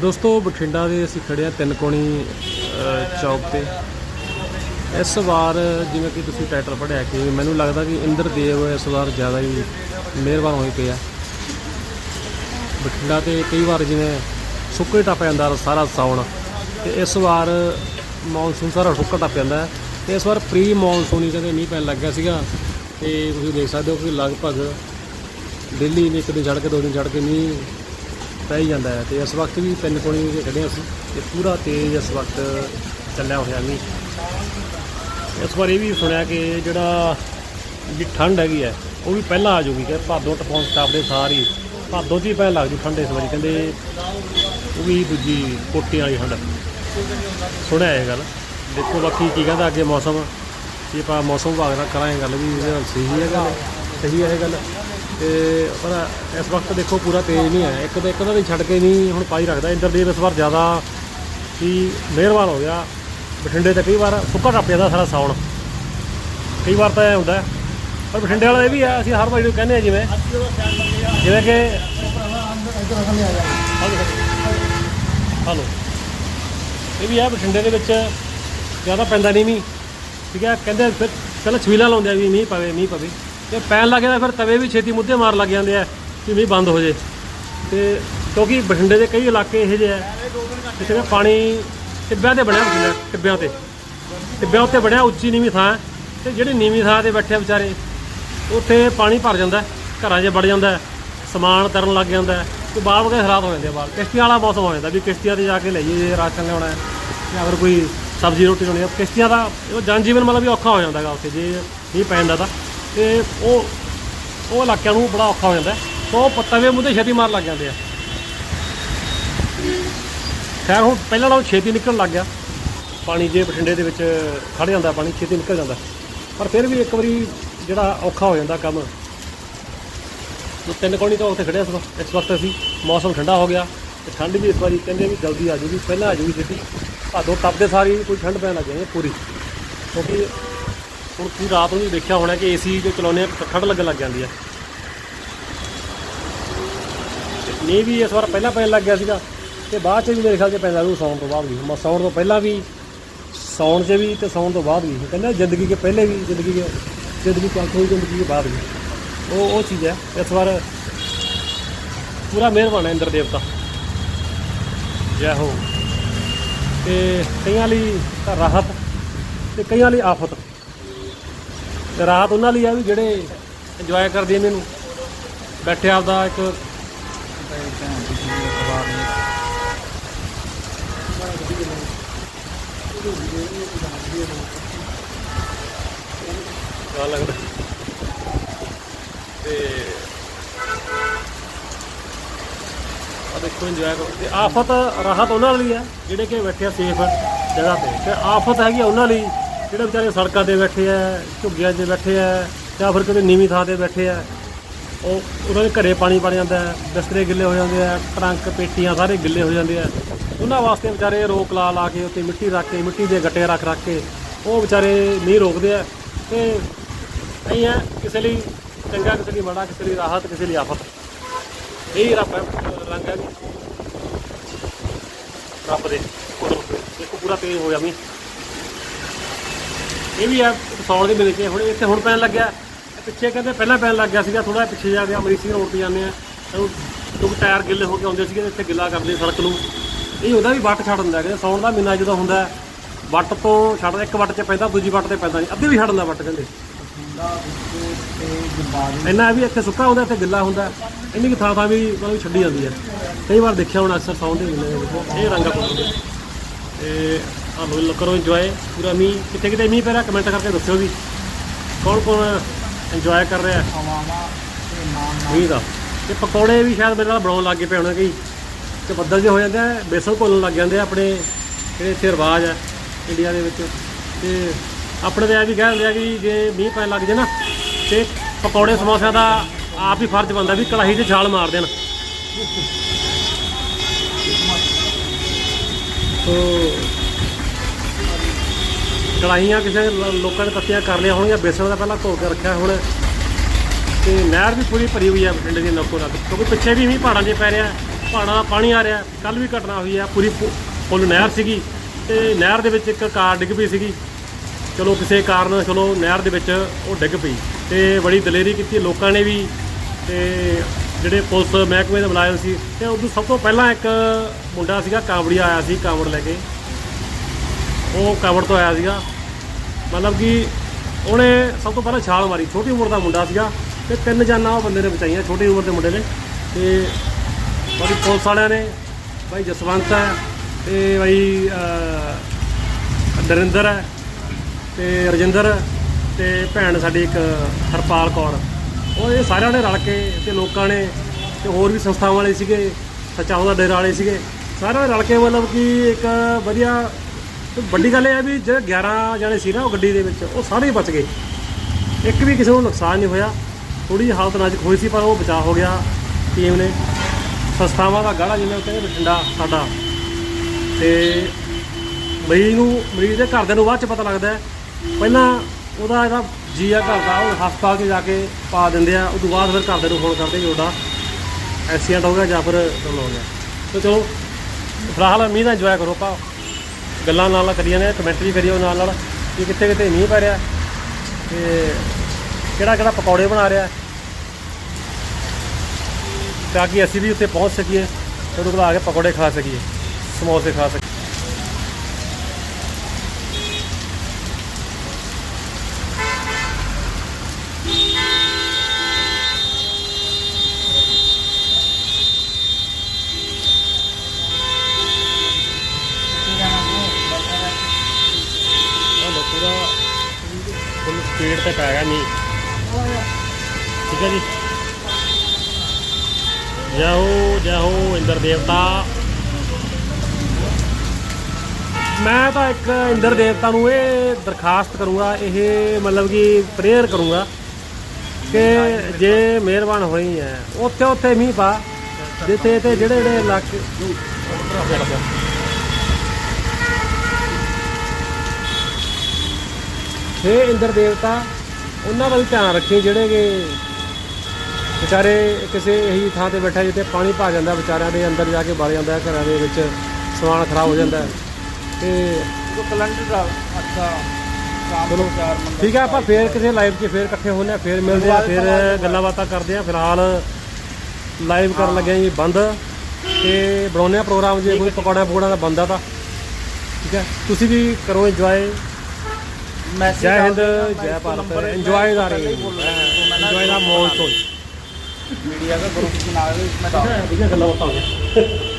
ਦੋਸਤੋ, ਬਠਿੰਡਾ ਦੇ ਅਸੀਂ ਖੜੇ ਆ ਤਿੰਨ ਕੋਣੀ ਚੌਕ ਤੇ। ਇਸ ਵਾਰ ਜਿਵੇਂ ਕਿ ਤੁਸੀਂ ਟਾਈਟਲ ਪੜ੍ਹਿਆ ਕਿ ਮੈਨੂੰ ਲੱਗਦਾ ਕਿ ਇੰਦਰਦੇਵ ਇਸ ਵਾਰ ਜ਼ਿਆਦਾ ਹੀ ਮਿਹਰਬਾਨ ਹੋਈ ਪਏ ਆ। ਬਠਿੰਡਾ ਤੇ ਕਈ ਵਾਰ ਜਿਵੇਂ ਸੁੱਕੇ ਟੱਪ ਜਾਂਦਾ ਸਾਰਾ ਸਾਉਣ, ਤੇ ਇਸ ਵਾਰ ਮੌਨਸੂਨ ਸਾਰਾ ਸੁੱਕਾ ਟੱਪ ਜਾਂਦਾ। ਹੈ ਤੇ ਇਸ ਵਾਰ ਪ੍ਰੀ ਮੌਨਸੂਨ ਹੀ ਕਹਿੰਦੇ ਮੀਂਹ ਪੈਣ ਲੱਗ ਗਿਆ ਸੀਗਾ। ਤੇ ਤੁਸੀਂ ਦੇਖ ਸਕਦੇ ਹੋ ਕਿ ਲਗਭਗ ਦਿੱਲੀ ਨੇ ਇੱਕ ਦਿਨ ਛੱਡ ਕੇ, ਦੋ ਦਿਨ ਛੱਡ ਕੇ ਮੀਂਹ ਪੈ ਹੀ ਜਾਂਦਾ ਹੈ ਤੇ ਇਸ ਵਕਤ ਵੀ ਤਿੰਨ ਕੋਣੀ ਦੇ ਖੜੇ ਹਾਂ ਅਸੀਂ ਤੇ ਪੂਰਾ ਤੇਜ਼ ਇਸ ਵਕਤ ਚੱਲਿਆ ਹੋਇਆ ਮੀਂਹ ਇਸ ਵਾਰ ਇਹ ਵੀ ਸੁਣਿਆ ਕਿ ਜਿਹੜਾ ਜਿਹੜੀ ਠੰਡ ਹੈਗੀ ਹੈ, ਉਹ ਵੀ ਪਹਿਲਾਂ ਆ ਜੂਗੀ ਕਿ ਭਾਦੋਂ ਟਪਾਉਣ ਸਟਾਪ ਦੇ ਸਾਰੀ ਭਾਦੋਂ 'ਚ ਹੀ ਪਹਿਲਾਂ ਲੱਗ ਜੂ ਠੰਡ ਇਸ ਵਾਰੀ, ਕਹਿੰਦੇ ਉਹ ਵੀ ਦੂਜੀ ਕੋਟੀਆਂ ਵਾਲੀ ਠੰਡ। ਸੁਣਿਆ ਇਹ ਗੱਲ। ਦੇਖੋ ਬਾਕੀ ਕੀ ਕਹਿੰਦਾ ਅੱਗੇ ਮੌਸਮ ਕੀ ਆਪਾਂ ਮੌਸਮ ਵਿਭਾਗ ਨਾਲ ਕਰਾਂਗੇ ਗੱਲ ਵੀ, ਇਹਦੇ ਨਾਲ ਸਹੀ ਹੈਗਾ ਸਹੀ ਹੈ ਇਹ ਗੱਲ। ਤੇ ਪਰ ਇਸ ਵਕਤ ਦੇਖੋ ਪੂਰਾ ਤੇਜ਼ ਨਹੀਂ ਹੈ ਇੱਕ ਤਾਂ ਇੱਕ ਦਾ ਵੀ ਛੱਡ ਕੇ ਨਹੀਂ ਹੁਣ ਪਾਈ ਰੱਖਦਾ। ਇੰਦਰਦੇਵ ਇਸ ਵਾਰ ਜ਼ਿਆਦਾ ਹੀ ਮਿਹਰਬਾਨ ਹੋ ਗਿਆ। ਬਠਿੰਡੇ ਤੇ ਕਈ ਵਾਰ ਸੁੱਕਾ ਟੱਪ ਜਾਂਦਾ ਸਾਰਾ ਸਾਉਣ। ਕਈ ਵਾਰ ਤਾਂ ਇਹ ਹੁੰਦਾ। ਪਰ ਬਠਿੰਡੇ ਵਾਲਾ ਇਹ ਵੀ ਹੈ ਅਸੀਂ ਹਰ ਵਾਰੀ ਕਹਿੰਦੇ ਆ ਜਿਵੇਂ ਜਿਵੇਂ ਕਿ ਹਲੋ। ਇਹ ਵੀ ਹੈ ਬਠਿੰਡੇ ਦੇ ਵਿੱਚ ਜ਼ਿਆਦਾ ਪੈਂਦਾ ਨਹੀਂ ਮੀਂਹ। ਠੀਕ ਹੈ ਕਹਿੰਦੇ ਫਿਰ ਪਹਿਲਾਂ ਛਵੀਲਾਂ ਲਾਉਂਦੇ ਆ ਵੀ ਮੀਂਹ ਪਵੇ ਮੀਂਹ ਪਵੇ। ਤੇ ਪੈਣ ਲੱਗ ਜਾਂਦਾ ਫਿਰ ਤਵੇ ਵੀ ਛੇਤੀ ਮੁੱਦੇ ਮਾਰ ਲੱਗ ਜਾਂਦੇ ਆ ਕਿ ਮੀਂਹ ਬੰਦ ਹੋ ਜੇ। ਤੇ ਕਿਉਂਕਿ ਬਠਿੰਡੇ ਦੇ ਕਈ ਇਲਾਕੇ ਇਹੋ ਜਿਹੇ ਆ ਜਿੱਥੇ ਪਾਣੀ ਟਿੱਬਿਆਂ ਤੇ ਬਣਿਆ ਹੁੰਦਾ ਟਿੱਬਿਆਂ ਤੇ। ਟਿੱਬਿਆਂ ਉੱਤੇ ਬਣਿਆ ਉੱਚੀ ਨੀਵੀਂ ਥਾਂ ਹੈ, ਤੇ ਜਿਹੜੀ ਨੀਵੀਂ ਥਾਂ ਤੇ ਬੈਠੇ ਆ ਵਿਚਾਰੇ ਉੱਥੇ ਪਾਣੀ ਭਰ ਜਾਂਦਾ ਘਰਾਂ 'ਚ ਵੜ ਜਾਂਦਾ ਸਮਾਨ ਤਰਨ ਲੱਗ ਜਾਂਦਾ ਹੈ, ਤੇ ਬਾਹਰ ਵਗੇ ਹਾਲਾਤ ਹੋ ਜਾਂਦੇ ਆ ਬਾਲ ਕਿਸ਼ਤੀਆਂ ਵਾਲਾ ਮੌਸਮ ਹੋ ਜਾਂਦਾ ਵੀ ਕਿਸ਼ਤੀਆਂ ਤੇ ਜਾ ਕੇ ਲਈਏ ਜੇ ਰਾਸ਼ਨ ਲਿਆਉਣਾ ਹੈ ਜਾਂ ਅਗਰ ਕੋਈ ਸਬਜ਼ੀ ਰੋਟੀ ਲਾਉਣੀ ਹੈ। ਕਿਸ਼ਤੀਆਂ ਦਾ ਉਹ ਜਨ ਜੀਵਨ ਮਤਲਬ ਵੀ ਔਖਾ ਹੋ ਜਾਂਦਾ ਹੈਗਾ ਉੱਥੇ ਜੇ ਨਹੀਂ ਪੈ ਜਾਂਦਾ ਤਾਂ। ਤੇ ਉਹ ਉਹ ਇਲਾਕਿਆਂ ਨੂੰ ਬੜਾ ਔਖਾ ਹੋ ਜਾਂਦਾ ਹੈ। ਸੋ ਪੱਤਵੇ ਮੁੱਦੇ ਛੇਤੀ ਮਾਰ ਲੱਗ ਜਾਂਦੇ ਆ। ਖੈਰ, ਹੁਣ ਪਹਿਲਾਂ ਨਾਲੋਂ ਛੇਤੀ ਨਿਕਲਣ ਲੱਗ ਗਿਆ। ਪਾਣੀ ਜੇ ਬਠਿੰਡੇ ਦੇ ਵਿੱਚ ਖੜ ਜਾਂਦਾ, ਪਾਣੀ ਛੇਤੀ ਨਿਕਲ ਜਾਂਦਾ। ਪਰ ਫਿਰ ਵੀ ਇੱਕ ਵਾਰੀ ਜਿਹੜਾ ਔਖਾ ਹੋ ਜਾਂਦਾ ਕੰਮ, ਉਹ ਤਿੰਨ ਕੋਣੀ ਤੋਂ ਉੱਥੇ ਖੜਿਆ ਸੀ। ਇਸ ਵਕਤ ਅਸੀਂ, ਮੌਸਮ ਠੰਡਾ ਹੋ ਗਿਆ ਤੇ ਠੰਡ ਵੀ ਇਸ ਵਾਰੀ ਕਹਿੰਦੇ ਵੀ ਜਲਦੀ ਆ ਜੂਗੀ, ਪਹਿਲਾਂ ਆ ਜੂਗੀ ਛੇਤੀ। ਭਾਦੋਂ ਟੱਪਦੇ ਸਾਰੀ ਕੋਈ ਠੰਡ ਪੈਣ ਲੱਗ ਜਾਂਦੀ ਹੈ ਪੂਰੀ। ਕਿਉਂਕਿ ਹੁਣ ਕੀ ਰਾਤ ਨੂੰ ਵੀ ਦੇਖਿਆ ਹੋਣਾ ਕਿ ਏਸੀ ਜੋ ਚਲਾਉਂਦੇ ਆ ਠੰਡ ਲੱਗਣ ਲੱਗ ਜਾਂਦੀ ਹੈ ਤੇ ਮੀਂਹ ਵੀ ਇਸ ਵਾਰ ਪਹਿਲਾਂ ਪੈਣ ਲੱਗ ਗਿਆ ਸੀਗਾ ਤੇ ਬਾਅਦ ਚ ਵੀ ਮੇਰੇ ਖਿਆਲ 'ਚ ਪੈਂਦਾ ਉਹ ਸੌਣ ਤੋਂ ਬਾਅਦ ਵੀ। ਮੈਂ ਸੌਣ ਤੋਂ ਪਹਿਲਾਂ ਵੀ, ਸੌਣ 'ਚ ਵੀ ਤੇ ਸੌਣ ਤੋਂ ਬਾਅਦ ਵੀ। ਕਹਿੰਦਾ ਜ਼ਿੰਦਗੀ ਕੇ ਪਹਿਲੇ ਵੀ, ਜ਼ਿੰਦਗੀ ਕੇ, ਜ਼ਿੰਦਗੀ ਚੱਲ ਹੋਈ ਜ਼ਿੰਦਗੀ ਕੇ ਬਾਅਦ ਵੀ। ਉਹ ਉਹ ਚੀਜ਼ ਹੈ। ਇਸ ਵਾਰ ਪੂਰਾ ਮਿਹਰਬਾਨ ਹੈ ਇੰਦਰ ਦੇਵਤਾ। ਜੈ ਹੋ। ਤੇ ਕਈਆਂ ਲਈ ਤਾਂ ਰਾਹਤ ਤੇ ਕਈਆਂ ਲਈ ਆਫਤ। ਤੇ ਰਾਹਤ ਉਹਨਾਂ ਲਈ ਆ ਵੀ ਜਿਹੜੇ ਇੰਜੋਏ ਕਰਦੇ ਨੇ ਇਹਨੂੰ ਬੈਠੇ ਆਪਦਾ ਇੱਕ ਆ ਲੱਗਦਾ। ਤੇ ਆ ਦੇਖੋ ਇੰਜੋਏ ਕਰੋ। ਤੇ ਆਫਤ, ਰਾਹਤ ਉਹਨਾਂ ਲਈ ਹੈ ਜਿਹੜੇ ਕਿ ਬੈਠੇ ਆ ਸੇਫ ਜਗ੍ਹਾ ਤੇ। ਤੇ ਆਫਤ ਹੈਗੀ ਆ ਉਹਨਾਂ ਲਈ। ਜਿਹੜੇ ਵਿਚਾਰੇ ਸੜਕਾਂ ਤੇ ਬੈਠੇ ਆ, ਝੁੱਗੀਆਂ 'ਚ ਬੈਠੇ ਆ, ਜਾਂ ਫਿਰ ਕਿਤੇ ਨੀਵੀਂ ਥਾਂ ਤੇ ਬੈਠੇ ਆ, ਉਹ ਉਹਨਾਂ ਦੇ ਘਰੇ ਪਾਣੀ ਪੜ ਜਾਂਦਾ ਬਿਸਤਰੇ ਗਿੱਲੇ ਹੋ ਜਾਂਦੇ ਆ, ਟਰੰਕ, ਪੇਟੀਆਂ ਸਾਰੇ ਗਿੱਲੇ ਹੋ ਜਾਂਦੇ ਆ। ਉਹਨਾਂ ਵਾਸਤੇ ਵਿਚਾਰੇ ਰੋਕ ਲਾ ਲਾ ਕੇ ਉੱਤੇ ਮਿੱਟੀ ਰੱਖ ਕੇ, ਮਿੱਟੀ ਦੇ ਗੱਟੇ ਰੱਖ ਰੱਖ ਕੇ ਉਹ ਵਿਚਾਰੇ ਨਹੀਂ ਰੋਕਦੇ ਆ। ਤੇ ਨਹੀਂ ਹੈ ਕਿਸੇ ਲਈ ਚੰਗਾ, ਕਿਸੇ ਲਈ ਮਾੜਾ, ਕਿਸੇ ਲਈ ਰਾਹਤ, ਕਿਸੇ ਲਈ ਆਫਤ। ਇਹ ਰੱਬ ਰੰਗ ਹੈ ਰੱਬ ਦੇ ਕੁਦਰਤ ਦੇਖੋ, ਪੂਰਾ ਤੇਜ਼ ਹੋ ਜਾਵੀਂ ਇਹ ਵੀ ਹੈ ਸੌਣ ਦੇ ਮਿਲ 'ਚ ਹੁਣ ਇੱਥੇ ਹੁਣ ਪੈਣ ਲੱਗਿਆ। ਪਿੱਛੇ ਕਹਿੰਦੇ ਪਹਿਲਾਂ ਪੈਣ ਲੱਗ ਗਿਆ ਸੀਗਾ ਥੋੜਾ ਪਿੱਛੇ ਜਾ ਕੇ ਅਮਰੀਸੀ ਰੋਡ ਤੇ ਜਾਂਦੇ ਆ। ਤਾਂ ਟਾਇਰ ਗਿੱਲੇ ਹੋ ਕੇ ਆਉਂਦੇ ਸੀਗੇ ਤੇ ਇੱਥੇ ਗਿੱਲਾ ਕਰਦੇ ਸੜਕ ਨੂੰ। ਇਹ ਉਹਦਾ ਵੀ ਵੱਟ ਛੱਡ ਦਿੰਦਾ, ਕਹਿੰਦੇ ਸੌਣ ਦਾ ਮਹੀਨਾ ਜਦੋਂ ਹੁੰਦਾ ਵੱਟ ਤੋਂ ਛੱਡ ਇੱਕ ਵੱਟ 'ਚ ਪੈਂਦਾ, ਦੂਜੀ ਵੱਟ ਤੇ ਪੈਂਦਾ ਨਹੀਂ, ਅੱਧੇ ਵੀ ਛੱਡ ਦਿੰਦਾ ਵੱਟ ਕਹਿੰਦੇ। ਇੰਨਾ ਵੀ ਇੱਥੇ ਸੁੱਕਾ ਹੁੰਦਾ, ਇੱਥੇ ਗਿੱਲਾ ਹੁੰਦਾ। ਇੰਨੀ ਕੁ ਥਾਂ ਥਾਂ ਵੀ ਮਤਲਬ ਛੱਡੀ ਜਾਂਦੀ ਹੈ। ਕਈ ਵਾਰ ਦੇਖਿਆ ਹੁਣ ਅਕਸਰ ਸੌਣ ਦੇ ਮਹੀਨੇ ਦੇ ਵਿੱਚ। ਇਹ ਰੰਗਾ ਪਾਉਂਦੇ ਤੇ ਆ ਲੋ ਕਰੋ ਇੰਜੋਏ ਪੂਰਾ ਮੀਂਹ, ਕਿੱਥੇ ਕਿਤੇ ਮੀਂਹ ਪੈ ਰਿਹਾ? ਕਮੈਂਟ ਕਰਕੇ ਦੱਸਿਓ ਵੀ ਕੌਣ ਕੌਣ ਇੰਜੋਏ ਕਰ ਰਿਹਾ? ਮੀਂਹ ਦਾ। ਤੇ ਪਕੌੜੇ ਵੀ ਸ਼ਾਇਦ ਮੇਰੇ ਨਾਲ ਬਣਾਉਣ ਲੱਗ ਗਏ ਪਏ ਹੋਣੇ ਕਈ ਤੇ ਬੱਦਲ ਜੇ ਹੋ ਜਾਂਦੇ ਆ, ਬੇਸਣ ਘੋਲਣ ਲੱਗ ਜਾਂਦੇ ਆ ਆਪਣੇ, ਜਿਹੜੇ ਇੱਥੇ ਰਿਵਾਜ ਆ ਇੰਡੀਆ ਦੇ ਵਿੱਚ। ਤੇ ਆਪਣੇ ਤੇ ਇਹ ਵੀ ਕਹਿ ਦਿੰਦੇ ਆ ਕਿ ਜੇ ਮੀਂਹ ਪੈਣ ਲੱਗ ਜੇ ਨਾ, ਤੇ ਪਕੌੜੇ ਸਮੋਸਿਆਂ ਦਾ ਆਪ ਹੀ ਫਰਜ਼ ਬਣਦਾ ਵੀ ਕੜਾਹੀ 'ਚ ਛਾਲ ਮਾਰ ਦੇਣ। ਤੋ ਕੜਾਹੀਆਂ ਕਿਸੇ ਲ- ਲੋਕਾਂ ਨੇ ਤੱਤੀਆਂ ਕਰ ਲਿਆ ਹੋਣਗੀਆਂ, ਬੇਸਣ ਦਾ ਪਹਿਲਾਂ ਧੋ ਕੇ ਰੱਖਿਆ ਹੁਣ। ਤੇ ਨਹਿਰ ਵੀ ਪੂਰੀ ਭਰੀ ਹੋਈ ਹੈ ਬਠਿੰਡੇ ਦੀ ਨੱਕੋ ਨੱਕ ਕਿਉਂਕਿ ਪਿੱਛੇ ਵੀ ਮੀਂਹ ਪਹਾੜਾਂ 'ਚ ਪੈ ਰਿਹਾ, ਪਹਾੜਾਂ ਦਾ ਪਾਣੀ ਆ ਰਿਹਾ ਕੱਲ ਵੀ ਘਟਨਾ ਹੋਈ ਹੈ ਪੂਰੀ ਪੁ- ਫੁੱਲ ਨਹਿਰ ਸੀਗੀ ਤੇ ਨਹਿਰ ਦੇ ਵਿੱਚ ਇੱਕ ਕਾਰ ਡਿੱਗ ਪਈ ਸੀਗੀ। ਚਲੋ ਕਿਸੇ ਕਾਰਨ ਚਲੋ ਨਹਿਰ ਦੇ ਵਿੱਚ ਉਹ ਡਿੱਗ ਪਈ ਤੇ ਬੜੀ ਦਲੇਰੀ ਕੀਤੀ, ਲੋਕਾਂ ਨੇ ਵੀ ਤੇ ਜਿਹੜੇ ਪੁਲਿਸ ਮਹਿਕਮੇ ਦੇ ਮੁਲਾਜ਼ਮ ਸੀ ਤੇ ਉਦੋਂ ਸਭ ਤੋਂ ਪਹਿਲਾਂ ਇੱਕ ਮੁੰਡਾ ਸੀਗਾ, ਕਾਂਵੜੀਆ ਆਇਆ ਸੀ, ਕਾਂਵੜ ਲੈ ਕੇ। ਉਹ ਕਾਂਵੜ ਤੋਂ ਆਇਆ ਸੀਗਾ। ਮਤਲਬ ਕਿ ਉਹਨੇ ਸਭ ਤੋਂ ਪਹਿਲਾਂ ਛਾਲ ਮਾਰੀ, ਛੋਟੀ ਉਮਰ ਦਾ ਮੁੰਡਾ ਸੀਗਾ ਤੇ ਤਿੰਨ ਜਾਨਾਂ ਉਹ ਬੰਦੇ ਨੇ ਬਚਾਈਆਂ ਛੋਟੀ ਉਮਰ ਦੇ ਮੁੰਡੇ ਨੇ। ਤੇ ਬਾਕੀ ਪੁਲਿਸ ਵਾਲਿਆਂ ਨੇ, ਬਾਈ ਜਸਵੰਤ ਹੈ ਤੇ ਬਾਈ ਨਰਿੰਦਰ ਹੈ ਤੇ ਰਜਿੰਦਰ ਤੇ ਭੈਣ ਸਾਡੀ ਇੱਕ ਹਰਪਾਲ ਕੌਰ। ਉਹ ਇਹ ਸਾਰਿਆਂ ਨੇ ਰਲ ਕੇ ਤੇ ਲੋਕਾਂ ਨੇ ਤੇ ਹੋਰ ਵੀ ਸੰਸਥਾਵਾਂ ਵਾਲੇ ਸੀਗੇ ਸਚਾਉ ਦਾ ਡੇਰਾ ਵਾਲੇ ਸੀਗੇ। ਸਾਰਿਆਂ ਨੇ ਰਲ ਕੇ ਮਤਲਬ ਕਿ ਇੱਕ ਵਧੀਆ ਵੱਡੀ ਗੱਲ ਇਹ ਹੈ ਵੀ ਜਿਹੜੇ 11 ਜਣੇ ਸੀ ਨਾ ਉਹ ਗੱਡੀ ਦੇ ਵਿੱਚ, ਉਹ ਸਾਰੇ ਹੀ ਬਚ ਗਏ। ਇੱਕ ਵੀ ਕਿਸੇ ਨੂੰ ਨੁਕਸਾਨ ਨਹੀਂ ਹੋਇਆ। ਥੋੜੀ ਜਿਹੀ ਹਾਲਤ ਨਾਜ਼ੁਕ ਹੋਈ ਸੀ, ਪਰ ਉਹ ਬਚਾਅ ਹੋ ਗਿਆ ਟੀਮ ਨੇ। ਸੰਸਥਾਵਾਂ ਦਾ ਗਾੜਾ ਜਿਵੇਂ ਉਹ ਕਹਿੰਦੇ ਬਠਿੰਡਾ ਸਾਡਾ। ਤੇ ਮਰੀਜ਼ ਨੂੰ, ਮਰੀਜ਼ ਦੇ ਘਰਦਿਆਂ ਨੂੰ ਬਾਅਦ ਚ ਪਤਾ ਲੱਗਦਾ ਪਹਿਲਾਂ ਉਹਦਾ ਇਹਦਾ ਆ ਘਰ ਦਾ, ਉਹ ਹਸਪਤਾਲ 'ਚ ਜਾ ਕੇ ਪਾ ਦਿੰਦੇ ਆ। ਉਸ ਤੋਂ ਬਾਅਦ ਫਿਰ ਘਰਦਿਆਂ ਨੂੰ ਫੋਨ ਕਰਦੇ ਕਿ ਤੁਹਾਡਾ ਐਕਸੀਡੈਂਟ ਹੋ ਗਿਆ ਜਾਂ ਫਿਰ ਹੋ ਗਿਆ। ਤੇ ਚਲੋ, ਫਿਲਹਾਲ ਮੀਂਹ ਦਾ ਇੰਜੋਏ ਕਰੋ ਪਾ ਗੱਲਾਂ ਨਾਲ ਨਾਲ ਕਰੀਆਂ ਨੇ ਕਮੈਂਟ ਵੀ ਕਰਿਓ ਨਾਲ ਨਾਲ ਕਿ ਕਿੱਥੇ ਕਿੱਥੇ ਮੀਂਹ ਪੈ ਰਿਹਾ ਤੇ ਕਿਹੜਾ ਕਿਹੜਾ ਪਕੌੜੇ ਬਣਾ ਰਿਹਾ। ਤਾਂ ਕਿ ਅਸੀਂ ਵੀ ਉੱਥੇ ਪਹੁੰਚ ਸਕੀਏ, ਤੇ ਉਹਦੇ ਕੋਲ ਆ ਕੇ ਪਕੌੜੇ ਖਾ ਸਕੀਏ, ਸਮੋਸੇ ਖਾ ਸਕੀਏ ਉਹ ਪੂਰਾ ਫੁੱਲ ਸਪੀਡ ਤੇ ਪੈ ਗਿਆ ਮੀਂਹ ਠੀਕ ਹੈ ਜੀ ਜੈ ਹੋ ਜੈ ਹੋ ਇੰਦਰ ਦੇਵਤਾ ਮੈਂ ਤਾਂ ਇੱਕ ਇੰਦਰ ਦੇਵਤਾ ਨੂੰ ਇਹ ਦਰਖਾਸਤ ਕਰੂੰਗਾ, ਇਹ ਮਤਲਬ ਕਿ ਪ੍ਰੇਅਰ ਕਰੂੰਗਾ ਕਿ ਜੇ ਮਿਹਰਬਾਨ ਹੋਈ ਹੈ। ਉੱਥੇ ਉੱਥੇ ਮੀਂਹ ਪਾ, ਜਿੱਥੇ ਤੇ ਜਿਹੜੇ ਜਿਹੜੇ ਇਲਾਕੇ ਹੇ ਇੰਦਰ ਦੇਵਤਾ ਉਹਨਾਂ ਦਾ ਵੀ ਧਿਆਨ ਰੱਖੀ ਜਿਹੜੇ ਕਿ ਵਿਚਾਰੇ ਕਿਸੇ ਇਹੀ ਥਾਂ ਤੇ ਬੈਠਾ ਜਿੱਥੇ ਪਾਣੀ ਭਾ ਜਾਂਦਾ ਵਿਚਾਰਿਆਂ ਦੇ ਅੰਦਰ ਜਾ ਕੇ ਵੜ ਜਾਂਦਾ ਘਰਾਂ ਦੇ ਵਿੱਚ ਸਮਾਨ ਖਰਾਬ ਹੋ ਜਾਂਦਾ। ਤੇ ਜੋ ਕੈਲੰਡਰ ਦਾ ਅੱਛਾ ਚਲੋ ਠੀਕ ਹੈ ਆਪਾਂ ਫੇਰ ਕਿਸੇ ਲਾਈਵ 'ਚ ਫੇਰ ਇਕੱਠੇ ਹੋਣੇ ਆ ਫੇਰ ਮਿਲਦੇ ਆ ਫੇਰ ਗੱਲਾਂ ਬਾਤਾਂ ਕਰਦੇ ਆ ਫਿਲਹਾਲ ਲਾਈਵ ਕਰਨ ਲੱਗੇ ਆ ਜੀ ਬੰਦ। ਤੇ ਬਣਾਉਂਦੇ ਆ ਪ੍ਰੋਗਰਾਮ ਜੇ ਕੋਈ ਪਕੌੜਾ ਪਕੌੜਾ ਦਾ ਬੰਦਾ ਤਾਂ। ਠੀਕ ਹੈ ਤੁਸੀਂ ਵੀ ਕਰੋ ਇੰਜੋਏ ਮੈਸੇਜ ਜੈ ਹਿੰਦ डाल देना, मैं ਜੈ इसको ਭਾਰਤ नंबर ਇੰਜੋਏ ਦਾ पहले ही बोल रहा है तो मैं ना ਇੰਜੋਏ ਦਾ ਮੌਨਸੂਨ मीडिया का ग्रुप बना के